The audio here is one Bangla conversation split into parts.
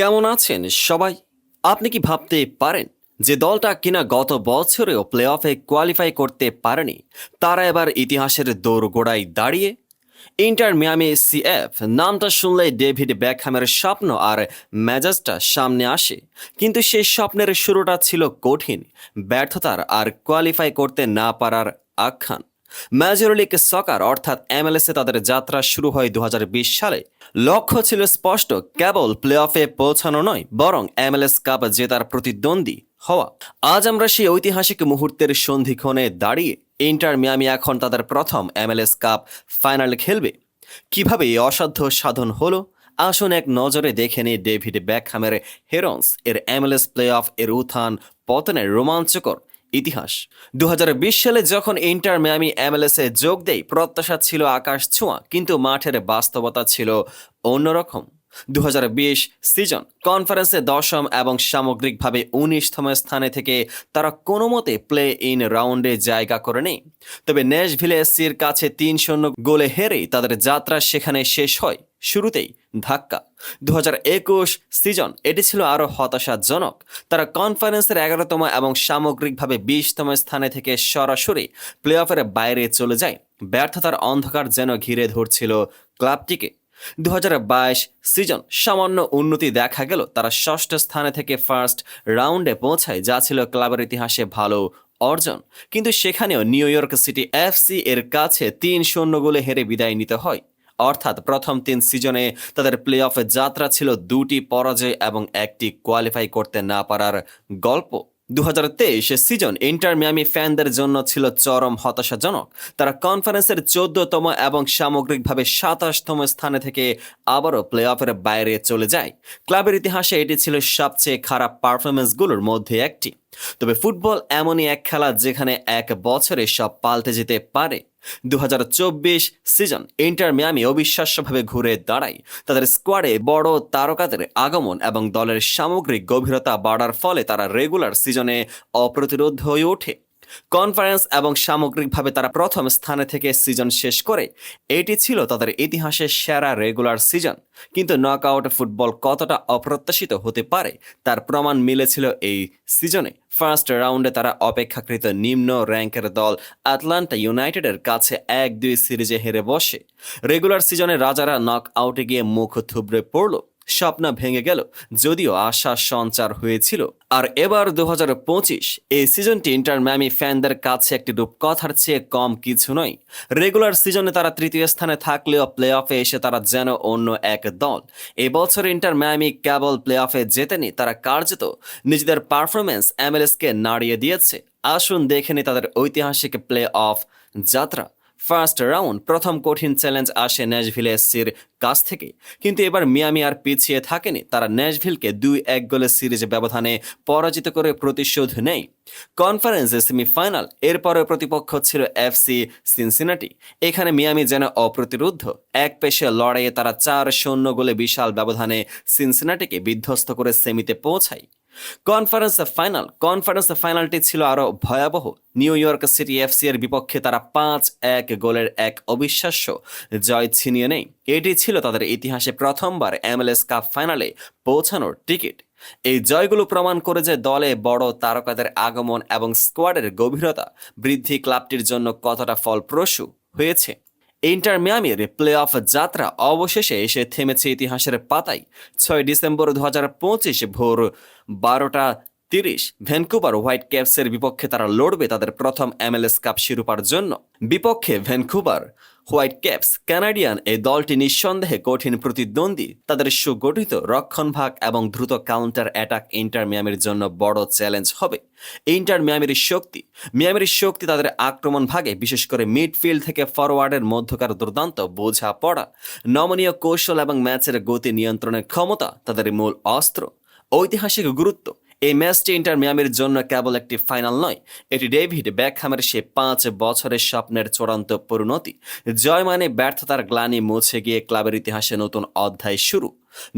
কেমন আছেন? সবাই, আপনি কি ভাবতে পারেন যে দলটা কিনা গত বছরেও প্লে অফে কোয়ালিফাই করতে পারেনি? তারা এবার ইতিহাসের দৌড়গোড়ায় দাঁড়িয়ে? ইন্টার মিয়ামি সিএফ নামটা শুনলে ডেভিড ব্যাকহ্যামের স্বপ্ন আর মেজাজটা সামনে আসে। কিন্তু সেই স্বপ্নের শুরুটা ছিল কঠিন। ব্যর্থতার আর কোয়ালিফাই করতে না পারার আখ্যান। মেজর লিগ সকার অর্থাৎ এমএলএসে তাদের যাত্রা শুরু হয় দু হাজার বিশ সালে। লক্ষ্য ছিল স্পষ্ট, কেবল প্লে অফে পৌঁছানো নয়, বরং এমএলএস কাপ জেতার প্রতিদ্বন্দ্বী হওয়া। আজ আমরা সেই ঐতিহাসিক মুহূর্তের সন্ধিক্ষণে দাঁড়িয়ে ইন্টার মিয়ামি এখন তাদের প্রথম এমএলএস কাপ ফাইনাল খেলবে। কীভাবে অসাধ্য সাধন হলো? আসুন এক নজরে দেখে নিই ডেভিড ব্যাকহামের হেরন্স এর এমএলএস প্লে অফ এর উত্থান পতনের রোমাঞ্চকর ইতিহাস। দু হাজার বিশ সালে যখন ইন্টার মিয়ামি এমএলএসে যোগ দেয়, প্রত্যাশা ছিল আকাশ ছোঁয়া, কিন্তু মাঠের বাস্তবতা ছিল অন্যরকম। দু হাজার বিশ সিজন কনফারেন্সে দশম এবং সামগ্রিকভাবে উনিশতম স্থানে থেকে তারা কোনো মতে প্লে ইন রাউন্ডে জায়গা করে নেই তবে ন্যাশভিলে এসসির কাছে তিন শূন্য গোলে হেরেই তাদের যাত্রা সেখানে শেষ হয়, শুরুতেই ধাক্কা। দু হাজার একুশ সিজন এটি ছিল আরও হতাশাজনক। তারা কনফারেন্সের এগারোতম এবং সামগ্রিকভাবে বিশতম স্থানে থেকে সরাসরি প্লে অফের বাইরে চলে যায়। ব্যর্থতার অন্ধকার যেন ঘিরে ধরছিল ক্লাবটিকে। দু হাজার বাইশ সিজন সামান্য উন্নতি দেখা গেল। তারা ষষ্ঠ স্থানে থেকে ফার্স্ট রাউন্ডে পৌঁছায়, যা ছিল ক্লাবের ইতিহাসে ভালো অর্জন। কিন্তু সেখানেও নিউ ইয়র্ক সিটি এফসি এর কাছে তিন শূন্য গোলে হেরে বিদায় নিতে হয়। অর্থাৎ প্রথম তিন সিজনে তাদের প্লে অফে যাত্রা ছিল দুটি পরাজয় এবং একটি কোয়ালিফাই করতে না পারার গল্প। দু হাজার তেইশ সিজন ইন্টার মিয়ামি ফ্যানদের জন্য ছিল চরম হতাশাজনক। তারা কনফারেন্সের চোদ্দতম এবং সামগ্রিকভাবে সাতাশতম স্থানে থেকে আবারও প্লে অফের বাইরে চলে যায়। ক্লাবের ইতিহাসে এটি ছিল সবচেয়ে খারাপ পারফরমেন্সগুলোর মধ্যে একটি। তবে ফুটবল এমনই এক খেলা যেখানে এক বছরে সব পাল্টে যেতে পারে। দু হাজার চব্বিশ সিজন ইন্টার মিয়ামি অবিশ্বাস্যভাবে ঘুরে দাঁড়ায়। তাদের স্কোয়াডে বড় তারকাদের আগমন এবং দলের সামগ্রিক গভীরতা বাড়ার ফলে তারা রেগুলার সিজনে অপ্রতিরোধ হয়ে ওঠে। কনফারেন্স এবং সামগ্রিকভাবে তারা প্রথম স্থানে থেকে সিজন শেষ করে। এটি ছিল তাদের ইতিহাসের সেরা রেগুলার সিজন। কিন্তু নকআউট ফুটবল কতটা অপ্রত্যাশিত হতে পারে, তার প্রমাণ মিলেছিল এই সিজনে। ফার্স্ট রাউন্ডে তারা অপেক্ষাকৃত নিম্ন র্যাঙ্কের দল আটলান্টা ইউনাইটেডের কাছে এক দুই সিরিজে হেরে বসে। রেগুলার সিজনে রাজারা নক আউটে গিয়ে মুখ থুবড়ে পড়ল। স্বপ্ন ভেঙে গেল, যদিও আশা সঞ্চার হয়েছিল। আর এবার দু হাজার পঁচিশ এই সিজনটি ইন্টার ম্যামি ফ্যানদের কাছে একটি রূপকথার চেয়ে কম কিছু নয়। রেগুলার সিজনে তারা তৃতীয় স্থানে থাকলেও প্লে অফে এসে তারা যেন অন্য এক দল। এবছর ইন্টার ম্যামি কেবল প্লে অফে জেতেনি, তারা কার্যত নিজেদের পারফরমেন্স এমএলএসকে নাড়িয়ে দিয়েছে। আসুন দেখে নি তাদের ঐতিহাসিক প্লে অফ যাত্রা। ফার্স্ট রাউন্ড প্রথম কঠিন চ্যালেঞ্জ আসে ন্যাশভিল এসসির কাছ থেকে। কিন্তু এবার মিয়ামি আর পিছিয়ে থাকেনি। তারা ন্যাশভিলকে দুই এক গোলের সিরিজ ব্যবধানে পরাজিত করে প্রতিশোধ নেয়। কনফারেন্সে সেমিফাইনাল এরপরে প্রতিপক্ষ ছিল এফসি সিনসিনাটি এখানে মিয়ামি যেন অপ্রতিরুদ্ধ এক পেশে লড়াইয়ে তারা চার শূন্য গোলে বিশাল ব্যবধানে সিনসিনাটিকে বিধ্বস্ত করে সেমিতে পৌঁছায়। কনফারেন্স ফাইনাল কনফারেন্স ফাইনালটি ছিল আরও ভয়াবহ। নিউ ইয়র্ক সিটি এফসি এর বিপক্ষে তারা পাঁচ এক গোলের এক অবিশ্বাস্য জয় ছিনিয়ে নেই এটি ছিল তাদের ইতিহাসে প্রথমবার এমএলএস কাপ ফাইনালে পৌঁছানোর টিকিট। এই জয়গুলো প্রমাণ করে যে দলে বড় তারকাদের আগমন এবং স্কোয়াডের গভীরতা বৃদ্ধি ক্লাবটির জন্য কতটা ফলপ্রসূ হয়েছে। ইন্টার মিয়ামির প্লে অফ যাত্রা অবশেষে এসে থেমেছে ইতিহাসের পাতায়। ছয় ডিসেম্বর দু হাজার পঁচিশ ভোর বারোটা তিরিশ, ভ্যানকুভার হোয়াইট ক্যাপসের বিপক্ষে তারা লড়বে তাদের প্রথম এমএলএস কাপ শিরোপার জন্য। বিপক্ষে ভ্যানকুভার হোয়াইট ক্যাপস কানাডিয়ান এই দলটি নিঃসন্দেহে কঠিন প্রতিদ্বন্দ্বী। তাদের সুগঠিত রক্ষণভাগ এবং দ্রুত কাউন্টার অ্যাটাক ইন্টার মিয়ামির জন্য বড় চ্যালেঞ্জ হবে। ইন্টার মিয়ামির শক্তি মিয়ামির শক্তি তাদের আক্রমণ ভাগে, বিশেষ করে মিডফিল্ড থেকে ফরওয়ার্ডের মধ্যকার দুর্দান্ত বোঝা পড়া, নমনীয় কৌশল এবং ম্যাচের গতি নিয়ন্ত্রণের ক্ষমতা তাদের মূল অস্ত্র। ঐতিহাসিক গুরুত্ব এই ম্যাচটি ইন্টার মিয়ামির জন্য কেবল একটি ফাইনাল নয়, এটি ডেভিড ব্যাকহামের সে পাঁচ বছরের স্বপ্নের চূড়ান্ত পরিণতি। জয় মানে ব্যর্থতার গ্লানি মুছে গিয়ে ক্লাবের ইতিহাসে নতুন অধ্যায় শুরু।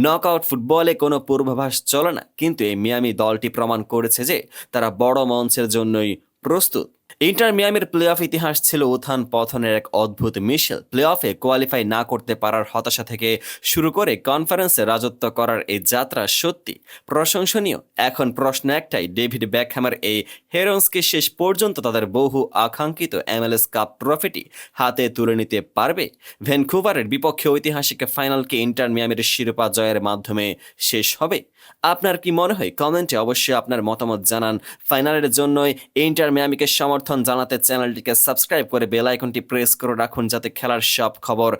নক আউট ফুটবলে কোনো পূর্বাভাস চলে না, কিন্তু এই মিয়ামি দলটি প্রমাণ করেছে যে তারা বড় মঞ্চের জন্যই প্রস্তুত। ইন্টার মিয়ামির প্লে অফ ইতিহাস ছিল উত্থান পথনের এক অদ্ভুত মিশেল। প্লে অফে কোয়ালিফাই না করতে পারার হতাশা থেকে শুরু করে কনফারেন্সে রাজত্ব করার এই যাত্রা সত্যি প্রশংসনীয়। এখন প্রশ্ন একটাই, ডেভিড ব্যাকহ্যামার এই হেরন্সকে শেষ পর্যন্ত তাদের বহু আকাঙ্ক্ষিত এমএলএস কাপ ট্রফিটি হাতে তুলে নিতে পারবে? ভ্যানকুভারের বিপক্ষে ঐতিহাসিক ফাইনালকে ইন্টার মিয়ামির শিরোপা জয়ের মাধ্যমে শেষ হবে? আপনার কি মনে হয়? কমেন্টে অবশ্যই আপনার মতামত জানান। ফাইনালের জন্যই ইন্টার মিয়ামিকে সমর্থন জানাতে চ্যানেলটিকে সাবস্ক্রাইব করে বেল আইকনটি প্রেস করে রাখুন যাতে খেলার সব খবর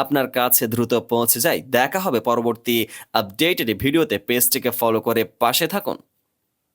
আপনার কাছে দ্রুত পৌঁছে যায়। দেখা হবে পরবর্তী আপডেটেড ভিডিওতে। পেজটিকে ফলো করে পাশে থাকুন।